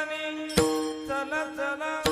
चला चला.